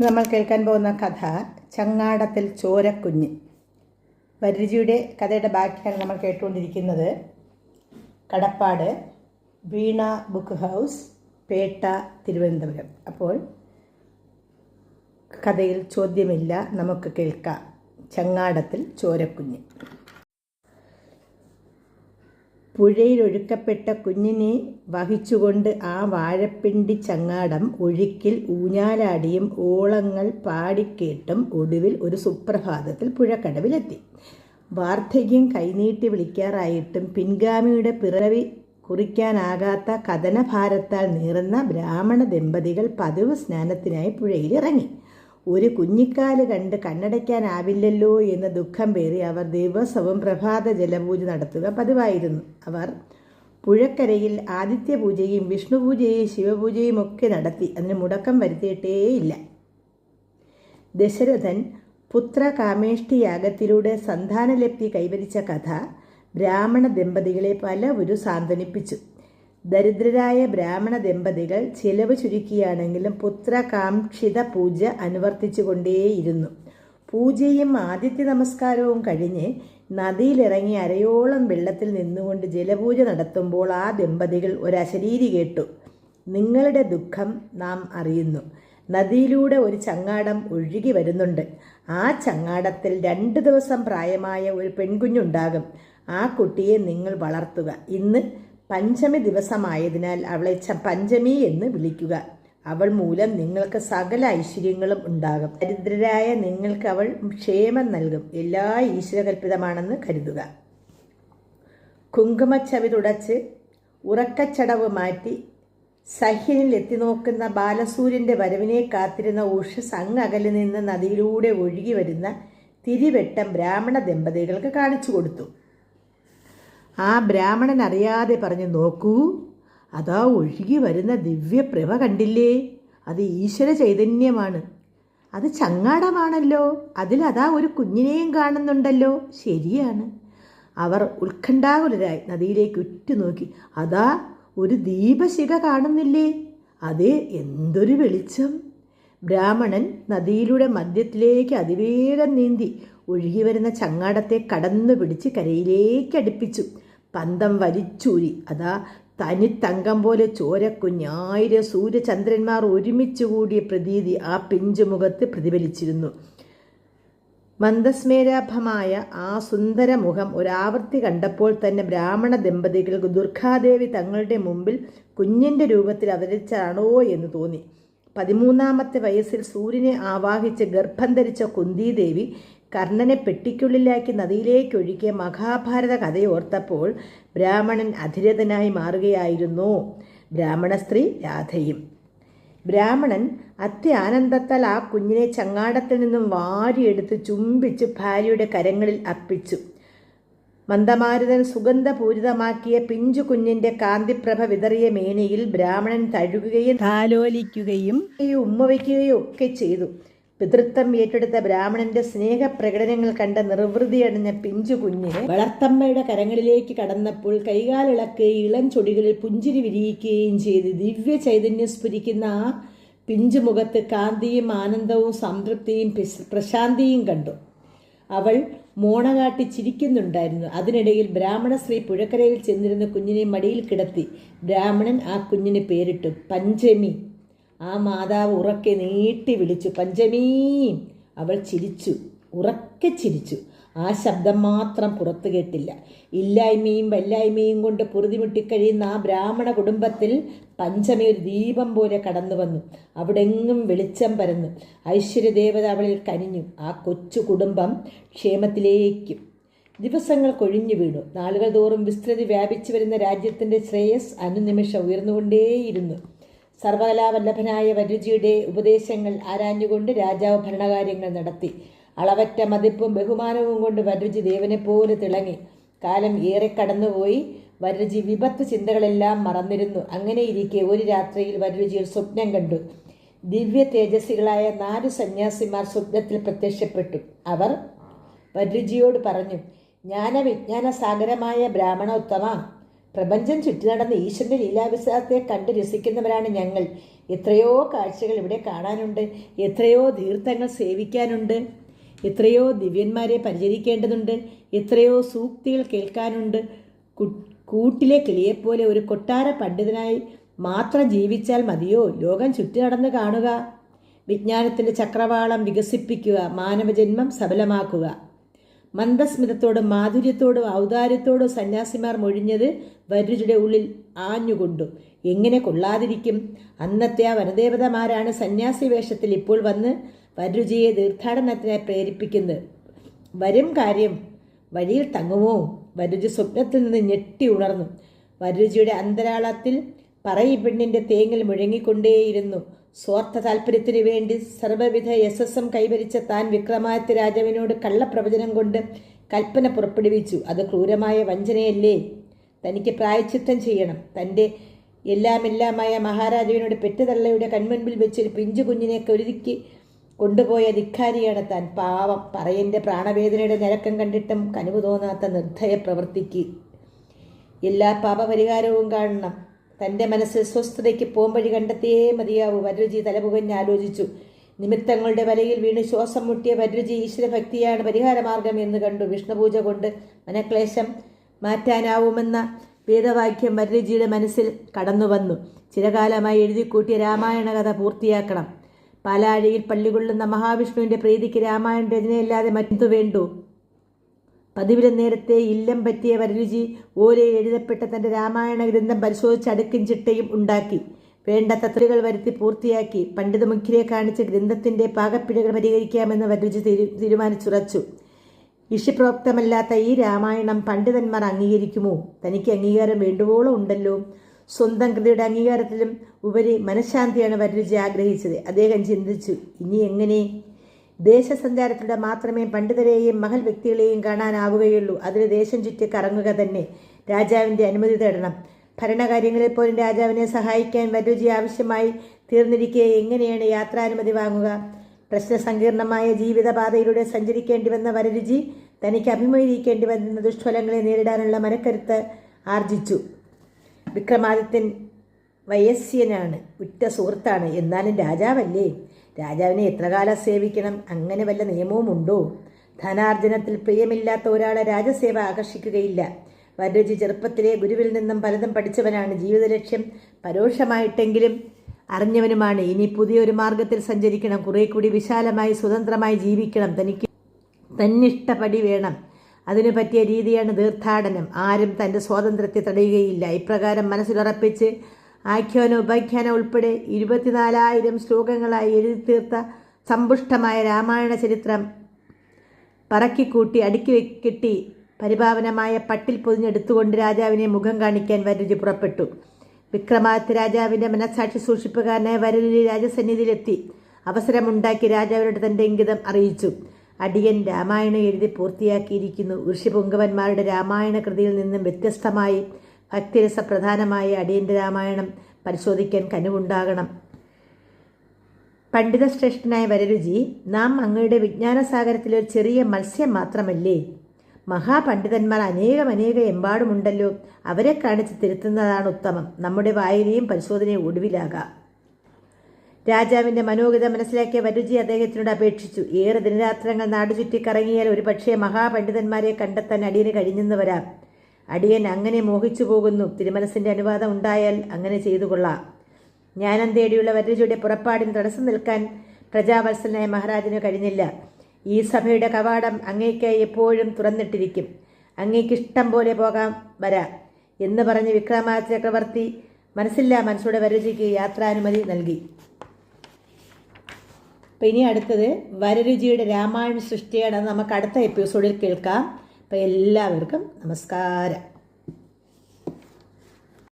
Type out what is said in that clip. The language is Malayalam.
നമ്മൾ കേൾക്കാൻ പോകുന്ന കഥ ചങ്ങാടത്തിൽ ചോരക്കുഞ്ഞ്. വരുചിയുടെ കഥയുടെ ബാക്കിയാണ് നമ്മൾ കേട്ടുകൊണ്ടിരിക്കുന്നത്. കടപ്പാട് വീണ ബുക്ക് ഹൗസ് പേട്ട തിരുവനന്തപുരം. അപ്പോൾ കഥയിൽ ചോദ്യമില്ല നമുക്ക് കേൾക്കാം. ചങ്ങാടത്തിൽ ചോരക്കുഞ്ഞ്. പുഴയിലൊഴുക്കപ്പെട്ട കുഞ്ഞിനെ വഹിച്ചുകൊണ്ട് ആ വാഴപ്പിണ്ടി ചങ്ങാടം ഒഴുക്കിൽ ഊഞ്ഞാലാടിയും ഓളങ്ങൾ പാടിക്കേട്ടും ഒടുവിൽ ഒരു സുപ്രഭാതത്തിൽ പുഴക്കടവിലെത്തി. വാർദ്ധക്യം കൈനീട്ടി വിളിക്കാറായിട്ടും പിൻഗാമിയുടെ പിറവി കുറിക്കാനാകാത്ത കഥനഭാരത്താൽ നീറുന്ന ബ്രാഹ്മണ ദമ്പതികൾ പതിവ് സ്നാനത്തിനായി പുഴയിലിറങ്ങി. ഒരു കുഞ്ഞിക്കാൽ കണ്ട് കണ്ണടയ്ക്കാനാവില്ലല്ലോ എന്ന ദുഃഖം പേറി അവർ ദിവസവും പ്രഭാത ജലപൂജ നടത്തുക പതിവായിരുന്നു. അവർ പുഴക്കരയിൽ ആദിത്യപൂജയും വിഷ്ണുപൂജയും ശിവപൂജയും ഒക്കെ നടത്തി അതിന് മുടക്കം വരുത്തിയിട്ടേയില്ല. ദശരഥൻ പുത്രകാമേഷ്ടിയാഗത്തിലൂടെ സന്താനലബ്ധി കൈവരിച്ച കഥ ബ്രാഹ്മണ ദമ്പതികളെ പലവരും സാന്ത്വനിപ്പിച്ചു. ദരിദ്രരായ ബ്രാഹ്മണ ദമ്പതികൾ ചിലവ് ചുരുക്കിയാണെങ്കിലും പുത്രകാംക്ഷിത പൂജ അനുവർത്തിച്ചുകൊണ്ടേയിരുന്നു. പൂജയും ആദിത്യ നമസ്കാരവും കഴിഞ്ഞ് നദിയിലിറങ്ങി അരയോളം വെള്ളത്തിൽ നിന്നുകൊണ്ട് ജലപൂജ നടത്തുമ്പോൾ ആ ദമ്പതികൾ ഒരശരീരി കേട്ടു. നിങ്ങളുടെ ദുഃഖം നാം അറിയുന്നു. നദിയിലൂടെ ഒരു ചങ്ങാടം ഒഴുകി വരുന്നുണ്ട്. ആ ചങ്ങാടത്തിൽ രണ്ട് ദിവസം പ്രായമായ ഒരു പെൺകുഞ്ഞുണ്ടാകും. ആ കുട്ടിയെ നിങ്ങൾ വളർത്തുക. ഇന്ന് പഞ്ചമി ദിവസമായതിനാൽ അവളെ പഞ്ചമി എന്ന് വിളിക്കുക. അവൾ മൂലം നിങ്ങൾക്ക് സകല ഐശ്വര്യങ്ങളും ഉണ്ടാകും. ദരിദ്രരായ നിങ്ങൾക്ക് അവൾ ക്ഷേമം നൽകും. എല്ലാ ഈശ്വരകൽപിതമാണെന്ന് കരുതുക. കുങ്കുമച്ചവി തുടച്ച് ഉറക്കച്ചടവ് മാറ്റി സഹ്യനിൽ എത്തി നോക്കുന്ന ബാലസൂര്യന്റെ വരവിനെ കാത്തിരുന്ന ഉഷസ് അങ്ങകലിൽ നിന്ന് നദിയിലൂടെ ഒഴുകി വരുന്ന തിരിവെട്ടം ബ്രാഹ്മണ ദമ്പതികൾക്ക് കാണിച്ചു കൊടുത്തു. ആ ബ്രാഹ്മണൻ അറിയാതെ പറഞ്ഞു നോക്കൂ അതാ ഒഴുകി വരുന്ന ദിവ്യപ്രഭ കണ്ടില്ലേ? അത് ഈശ്വര ചൈതന്യമാണ്. അത് ചങ്ങാടമാണല്ലോ. അതിലതാ ഒരു കുഞ്ഞിനെയും കാണുന്നുണ്ടല്ലോ. ശരിയാണ്. അവർ ഉത്കണ്ഠാകുലരായി നദിയിലേക്ക് ഉറ്റുനോക്കി. അതാ ഒരു ദീപശിഖ കാണുന്നില്ലേ? അതേ എന്തൊരു വെളിച്ചം. ബ്രാഹ്മണൻ നദിയിലൂടെ മദ്യത്തിലേക്ക് അതിവേഗം നീന്തി ഒഴുകി വരുന്ന ചങ്ങാടത്തെ കടന്നു പിടിച്ച് കരയിലേക്ക് അടുപ്പിച്ചു. പന്തം വലിച്ചൂരി. അതാ തനിത്തങ്കം പോലെ ചോരക്കുഞ്ഞ്. ആയിരം സൂര്യചന്ദ്രന്മാർ ഒരുമിച്ച് കൂടിയ പ്രതീതി ആ പിഞ്ചുമുഖത്ത് പ്രതിഫലിച്ചിരുന്നു. മന്ദസ്മേരാഭമായ ആ സുന്ദര മുഖം ഒരാവർത്തി കണ്ടപ്പോൾ തന്നെ ബ്രാഹ്മണ ദമ്പതികൾക്ക് ദുർഗാദേവി തങ്ങളുടെ മുമ്പിൽ കുഞ്ഞിന്റെ രൂപത്തിൽ അവതരിച്ചാണോ എന്ന് തോന്നി. പതിമൂന്നാമത്തെ വയസ്സിൽ സൂര്യനെ ആവാഹിച്ച് ഗർഭം ധരിച്ച കുന്തിദേവി കർണനെ പെട്ടിക്കുള്ളിലാക്കി നദിയിലേക്ക് ഒഴുകിയ മഹാഭാരത കഥയോർത്തപ്പോൾ ബ്രാഹ്മണൻ അധിരഥനായി മാറുകയായിരുന്നു. ബ്രാഹ്മണ സ്ത്രീ രാധയും. ബ്രാഹ്മണൻ അത്യാനന്ദത്താൽ ആ കുഞ്ഞിനെ ചങ്ങാടത്തിൽ നിന്നും വാരിയെടുത്ത് ചുംബിച്ച് ഭാര്യയുടെ കരങ്ങളിൽ അർപ്പിച്ചു. മന്ദമാരുതൻ സുഗന്ധപൂരിതമാക്കിയ പിഞ്ചു കുഞ്ഞിന്റെ കാന്തിപ്രഭ വിതറിയ മേനിയിൽ ബ്രാഹ്മണൻ തഴുകുകയും താലോലിക്കുകയും ഉമ്മ വയ്ക്കുകയും ഒക്കെ ചെയ്തു. പിതൃത്വം ഏറ്റെടുത്ത ബ്രാഹ്മണന്റെ സ്നേഹപ്രകടനങ്ങൾ കണ്ട നിർവൃതിയണിഞ്ഞ പിഞ്ചു കുഞ്ഞിന് വളർത്തമ്മയുടെ കരങ്ങളിലേക്ക് കടന്നപ്പോൾ കൈകാലിളക്കുകയും ഇളം ചൊടികളിൽ പുഞ്ചിരി വിരിയിക്കുകയും ചെയ്ത് ദിവ്യ ചൈതന്യം സ്ഫുരിക്കുന്ന ആ പിഞ്ചുമുഖത്ത് കാന്തിയും ആനന്ദവും സംതൃപ്തിയും പ്രശാന്തിയും കണ്ടു. അവൾ മോണകാട്ടി ചിരിക്കുന്നുണ്ടായിരുന്നു. അതിനിടയിൽ ബ്രാഹ്മണ സ്ത്രീ പുഴക്കരയിൽ ചെന്നിരുന്ന കുഞ്ഞിനെ മടിയിൽ കിടത്തി. ബ്രാഹ്മണൻ ആ കുഞ്ഞിന് പേരിട്ടു. പഞ്ചമി. ആ മാതാവ് ഉറക്കെ നീട്ടി വിളിച്ചു. പഞ്ചമീ. അവൾ ചിരിച്ചു. ഉറക്കെ ചിരിച്ചു. ആ ശബ്ദം മാത്രം പുറത്തു കേട്ടില്ല. ഇല്ലായ്മയും വല്ലായ്മയും കൊണ്ട് പൊറുതിമുട്ടിക്കഴിയുന്ന ആ ബ്രാഹ്മണ കുടുംബത്തിൽ പഞ്ചമി ഒരു ദീപം പോലെ കടന്നു വന്നു. അവിടെങ്ങും വെളിച്ചം പരന്നു. ഐശ്വര്യദേവത അവളിൽ കനിഞ്ഞു. ആ കൊച്ചു കുടുംബം ക്ഷേമത്തിലേക്കും ദിവസങ്ങൾ കൊഴിഞ്ഞു വീണു. നാളുകൾ തോറും വിസ്തൃതി വ്യാപിച്ചു വരുന്ന രാജ്യത്തിന്റെ ശ്രേയസ് അനുനിമിഷം ഉയർന്നുകൊണ്ടേയിരുന്നു. സർവകലാവല്ലഭനായ വരുചിയുടെ ഉപദേശങ്ങൾ ആരാഞ്ഞുകൊണ്ട് രാജാവ് ഭരണകാര്യങ്ങൾ നടത്തി. അളവറ്റ മതിപ്പും ബഹുമാനവും കൊണ്ട് വരരുചി പോലെ തിളങ്ങി. കാലം ഏറെ കടന്നുപോയി. വരരുചി വിപത്ത് ചിന്തകളെല്ലാം മറന്നിരുന്നു. അങ്ങനെ ഇരിക്കെ ഒരു രാത്രിയിൽ വരരുചി ഒരു സ്വപ്നം കണ്ടു. ദിവ്യ തേജസ്സികളായ നാല് സന്യാസിമാർ സ്വപ്നത്തിൽ പ്രത്യക്ഷപ്പെട്ടു. അവർ വരരുചിയോട് പറഞ്ഞു ജ്ഞാനവിജ്ഞാന സാഗരമായ ബ്രാഹ്മണോത്തമ പ്രപഞ്ചം ചുറ്റി നടന്ന ഈശ്വരന്റെ ലീലാവിശ്വാസത്തെ കണ്ട് രസിക്കുന്നവരാണ് ഞങ്ങൾ. എത്രയോ കാഴ്ചകൾ ഇവിടെ കാണാനുണ്ട്. എത്രയോ തീർത്ഥങ്ങൾ സേവിക്കാനുണ്ട്. എത്രയോ ദിവ്യന്മാരെ പരിചരിക്കേണ്ടതുണ്ട് എത്രയോ സൂക്തികൾ കേൾക്കാനുണ്ട്. കൂട്ടിലെ കിളിയെപ്പോലെ ഒരു കൊട്ടാര പണ്ഡിതനായി മാത്രം ജീവിച്ചാൽ മതിയോ? ലോകം ചുറ്റി നടന്ന് കാണുക. വിജ്ഞാനത്തിന്റെ ചക്രവാളം വികസിപ്പിക്കുക മാനവജന്മം സബലമാക്കുക. മന്ദസ്മിതത്തോടും മാധുര്യത്തോടും ഔദാര്യത്തോടും സന്യാസിമാർ മൊഴിഞ്ഞത് വരുചിയുടെ ഉള്ളിൽ ആഞ്ഞുകൊണ്ടു. എങ്ങനെ കൊള്ളാതിരിക്കും? അന്നത്തെ ആ വനദേവതമാരാണ് സന്യാസി വേഷത്തിൽ ഇപ്പോൾ വന്ന് വരുചിയെ തീർത്ഥാടനത്തിനെ പ്രേരിപ്പിക്കുന്നത് വരും കാര്യം വഴിയിൽ തങ്ങുമോ? വരുചി സ്വപ്നത്തിൽ നിന്ന് ഞെട്ടി ഉണർന്നു. വരുചിയുടെ അന്തരാളത്തിൽ പറയി പെണ്ണിന്റെ തേങ്ങൽ മുഴങ്ങിക്കൊണ്ടേയിരുന്നു. സ്വാർത്ഥ താല്പര്യത്തിനു വേണ്ടി സർവവിധ യശസ്സം കൈവരിച്ച താൻ വിക്രമാദിത്യ രാജാവിനോട് കള്ളപ്രവചനം കൊണ്ട് കൽപ്പന പുറപ്പെടുവിച്ചു. അത് ക്രൂരമായ വഞ്ചനയല്ലേ? തനിക്ക് പ്രായച്ചിത്തം ചെയ്യണം. തന്റെ എല്ലാമെല്ലാമായ മഹാരാജാവിനോട് പെറ്റുതള്ളയുടെ കൺമുൻപിൽ വെച്ചൊരു പിഞ്ചു കുഞ്ഞിനെ കരുതിക്ക് കൊണ്ടുപോയ ധിക്കാരിയാണ് താൻ. പാവം. പറയന്റെ പ്രാണവേദനയുടെ നിരക്കം കണ്ടിട്ടും കനിവ് തോന്നാത്ത നിർദ്ധയ പ്രവൃത്തിക്ക് എല്ലാ പാപപരിഹാരവും കാണണം. തന്റെ മനസ്സ് സ്വസ്ഥതയ്ക്ക് പോംവഴി കണ്ടെത്തിയേ മതിയാവൂ. വരരുചി തലപുകഞ്ഞ് ആലോചിച്ചു. നിമിത്തങ്ങളുടെ വലയിൽ വീണ് ശ്വാസം മുട്ടിയ വരരുചി ഈശ്വരഭക്തിയാണ് പരിഹാരമാർഗം എന്ന് കണ്ടു. വിഷ്ണുപൂജ കൊണ്ട് മനക്ലേശം മാറ്റാനാവുമെന്ന വേദവാക്യം വരരുചിയുടെ മനസ്സിൽ കടന്നു വന്നു ചിരകാലമായി എഴുതിക്കൂട്ടിയ രാമായണ കഥ പൂർത്തിയാക്കണം. പാലാഴിയിൽ പള്ളികൊള്ളുന്ന മഹാവിഷ്ണുവിന്റെ പ്രീതിക്ക് രാമായണ രചനയല്ലാതെ മറ്റു വേണ്ടു? പതിവിലെ നേരത്തെ ഇല്ലം പറ്റിയ വരരുചി ഓലയിൽ എഴുതപ്പെട്ട തന്റെ രാമായണ ഗ്രന്ഥം പരിശോധിച്ച് അടുക്കും ചിട്ടയും ഉണ്ടാക്കി. വേണ്ട തത്വകൾ വരുത്തി പൂർത്തിയാക്കി. പണ്ഡിത മുഖ്യരെ കാണിച്ച് ഗ്രന്ഥത്തിന്റെ പാകപ്പിഴകൾ പരിഹരിക്കാമെന്ന് വരരുചി തീരു തീരുമാനിച്ചുറച്ചു. ഇഷിപ്രോക്തമല്ലാത്ത ഈ രാമായണം പണ്ഡിതന്മാർ അംഗീകരിക്കുമോ? തനിക്ക് അംഗീകാരം വേണ്ടുവോളം ഉണ്ടല്ലോ. സ്വന്തം കൃതിയുടെ അംഗീകാരത്തിലും ഉപരി മനഃശാന്തിയാണ് വരരുചി ആഗ്രഹിച്ചത്. അദ്ദേഹം ചിന്തിച്ചു ഇനി എങ്ങനെ? ദേശസഞ്ചാരത്തിലൂടെ മാത്രമേ പണ്ഡിതരെയും മഹൽ വ്യക്തികളെയും കാണാനാവുകയുള്ളൂ. അതിന് ദേശം ചുറ്റി കറങ്ങുക തന്നെ രാജാവിന്റെ അനുമതി തേടണം. ഭരണകാര്യങ്ങളിൽ പോലും രാജാവിനെ സഹായിക്കാൻ വരരുചി ആവശ്യമായി തീർന്നിരിക്കെ എങ്ങനെയാണ് യാത്രാനുമതി വാങ്ങുക? പ്രശ്നസങ്കീർണമായ ജീവിതപാതയിലൂടെ സഞ്ചരിക്കേണ്ടി വന്ന വരരുചി തനിക്ക് അഭിമുഖീകരിക്കേണ്ടി വന്ന ദുഷ്ഫലങ്ങളെ നേരിടാനുള്ള മനക്കരുത്ത് ആർജിച്ചു. വിക്രമാദിത്യൻ വയസ്യനാണ്. ഉറ്റ സുഹൃത്താണ്. എന്നാലും രാജാവല്ലേ? രാജാവിനെ എത്ര കാലം സേവിക്കണം? അങ്ങനെ വല്ല നിയമവുമുണ്ടോ? ധനാർജനത്തിൽ പ്രിയമില്ലാത്ത ഒരാളെ രാജസേവ ആകർഷിക്കുകയില്ല. വരരുചി ചെറുപ്പത്തിലെ ഗുരുവിൽ നിന്നും പലതും പഠിച്ചവനാണ്. ജീവിത ലക്ഷ്യം പരോക്ഷമായിട്ടെങ്കിലും അറിഞ്ഞവനുമാണ്. ഇനി പുതിയൊരു മാർഗത്തിൽ സഞ്ചരിക്കണം. കുറെ കൂടി വിശാലമായി സ്വതന്ത്രമായി ജീവിക്കണം. തനിക്ക് തന്നിഷ്ടപടി വേണം. അതിനു പറ്റിയ രീതിയാണ് തീർത്ഥാടനം. ആരും തന്റെ സ്വാതന്ത്ര്യത്തെ തടയുകയില്ല. ഇപ്രകാരം മനസ്സിലുറപ്പിച്ച് ആഖ്യാന ഉപാഖ്യാനം ഉൾപ്പെടെ ഇരുപത്തിനാലായിരം ശ്ലോകങ്ങളായി എഴുതി തീർത്ത സമ്പുഷ്ടമായ രാമായണ ചരിത്രം പറക്കിക്കൂട്ടി അടുക്കി കെട്ടി. പരിപാവനമായ പട്ടിൽ പൊതിഞ്ഞെടുത്തുകൊണ്ട് രാജാവിനെ മുഖം കാണിക്കാൻ വരരുചി പുറപ്പെട്ടു. വിക്രമാദിത്യ രാജാവിന്റെ മനസ്സാക്ഷി സൂക്ഷിപ്പുകാരനായ വരരുചി രാജസന്നിധിയിലെത്തി. അവസരമുണ്ടാക്കി രാജാവിനോട് തന്റെ ഇംഗിതം അറിയിച്ചു. അടിയൻ രാമായണം എഴുതി പൂർത്തിയാക്കിയിരിക്കുന്നു. ഋഷിപുങ്കവന്മാരുടെ രാമായണ കൃതിയിൽ നിന്നും വ്യത്യസ്തമായി ഭക്തിരസപ്രധാനമായ അടിയന്റെ രാമായണം പരിശോധിക്കാൻ കനിവുണ്ടാകണം. പണ്ഡിതശ്രേഷ്ഠനായ വരരുചി നാം അങ്ങയുടെ വിജ്ഞാനസാഗരത്തിലെ ഒരു ചെറിയ മത്സ്യം മാത്രമല്ലേ? മഹാപണ്ഡിതന്മാർ അനേകം അനേകം എമ്പാടുമുണ്ടല്ലോ. അവരെ കാണിച്ച് തിരുത്തുന്നതാണ് ഉത്തമം. നമ്മുടെ വായനയും പരിശോധനയും ഒടുവിലാകാം. രാജാവിന്റെ മനോഗത മനസ്സിലാക്കിയ വരുചി അദ്ദേഹത്തിനോട് അപേക്ഷിച്ചു. ഏറെ ദിനരാത്രങ്ങൾ നാടു കറങ്ങിയാൽ ഒരു പക്ഷേ മഹാപണ്ഡിതന്മാരെ കണ്ടെത്താൻ അടിയന് കഴിഞ്ഞെന്ന് വരാം അടിയൻ അങ്ങനെ മോഹിച്ചു പോകുന്നു. തിരുമനസിന്റെ അനുവാദം ഉണ്ടായാൽ അങ്ങനെ ചെയ്തു കൊള്ളാം. ജ്ഞാനം തേടിയുള്ള വരരുചിയുടെ പുറപ്പാടിന് തടസ്സം നിൽക്കാൻ പ്രജാവത്സലനായ മഹാരാജന് കഴിഞ്ഞില്ല. ഈ സഭയുടെ കവാടം അങ്ങേക്കായി എപ്പോഴും തുറന്നിട്ടിരിക്കും. അങ്ങേക്ക് ഇഷ്ടം പോലെ പോകാം വരാം എന്ന് പറഞ്ഞ് വിക്രമാദിത്യ ചക്രവർത്തി മനസ്സില്ലാ മനസ്സോടെ വരരുചിക്ക് യാത്രാനുമതി നൽകി. അപ്പം ഇനി അടുത്തത് വരരുചിയുടെ രാമായണ സൃഷ്ടിയാണ്. നമുക്ക് അടുത്ത എപ്പിസോഡിൽ കേൾക്കാം. അപ്പം എല്ലാവർക്കും നമസ്കാരം.